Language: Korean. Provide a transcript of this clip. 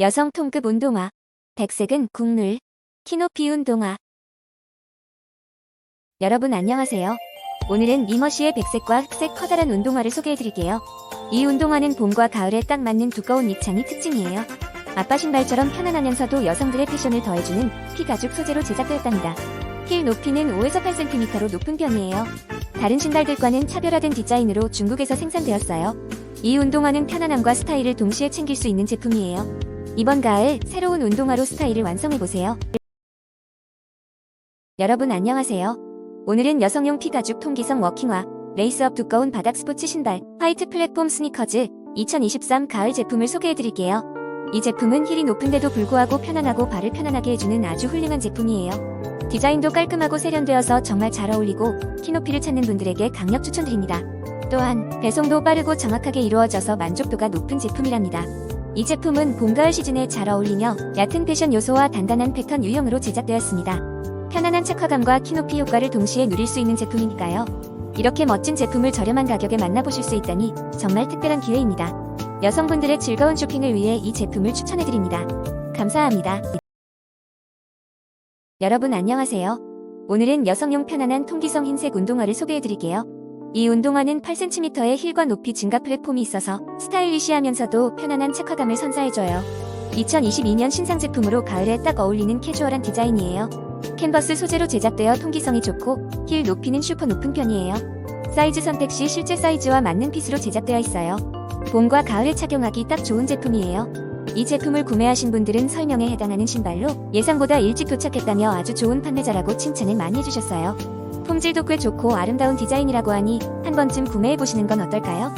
여성 톤급 운동화. 백색은 국룰. 키높이 운동화. 여러분 안녕하세요. 오늘은 미머시의 백색과 흑색 커다란 운동화를 소개해드릴게요. 이 운동화는 봄과 가을에 딱 맞는 두꺼운 입창이 특징이에요. 아빠 신발처럼 편안하면서도 여성들의 패션을 더해주는 피가죽 소재로 제작되었답니다. 힐 높이는 5에서 8cm로 높은 편이에요. 다른 신발들과는 차별화된 디자인으로 중국에서 생산되었어요. 이 운동화는 편안함과 스타일을 동시에 챙길 수 있는 제품이에요. 이번 가을 새로운 운동화로 스타일을 완성해보세요. 여러분 안녕하세요. 오늘은 여성용 피가죽 통기성 워킹화, 레이스업 두꺼운 바닥 스포츠 신발, 화이트 플랫폼 스니커즈 2023 가을 제품을 소개해드릴게요. 이 제품은 힐이 높은데도 불구하고 편안하고 발을 편안하게 해주는 아주 훌륭한 제품이에요. 디자인도 깔끔하고 세련되어서 정말 잘 어울리고 키 높이를 찾는 분들에게 강력 추천드립니다. 또한 배송도 빠르고 정확하게 이루어져서 만족도가 높은 제품이랍니다. 이 제품은 봄, 가을 시즌에 잘 어울리며 얕은 패션 요소와 단단한 패턴 유형으로 제작되었습니다. 편안한 착화감과 키높이 효과를 동시에 누릴 수 있는 제품이니까요. 이렇게 멋진 제품을 저렴한 가격에 만나보실 수 있다니 정말 특별한 기회입니다. 여성분들의 즐거운 쇼핑을 위해 이 제품을 추천해드립니다. 감사합니다. 여러분 안녕하세요. 오늘은 여성용 편안한 통기성 흰색 운동화를 소개해드릴게요. 이 운동화는 8cm의 힐과 높이 증가 플랫폼이 있어서 스타일리시하면서도 편안한 착화감을 선사해줘요. 2022년 신상 제품으로 가을에 딱 어울리는 캐주얼한 디자인이에요. 캔버스 소재로 제작되어 통기성이 좋고 힐 높이는 슈퍼 높은 편이에요. 사이즈 선택 시 실제 사이즈와 맞는 핏으로 제작되어 있어요. 봄과 가을에 착용하기 딱 좋은 제품이에요. 이 제품을 구매하신 분들은 설명에 해당하는 신발로 예상보다 일찍 도착했다며 아주 좋은 판매자라고 칭찬을 많이 해주셨어요. 품질도 꽤 좋고 아름다운 디자인이라고 하니 한 번쯤 구매해보시는 건 어떨까요?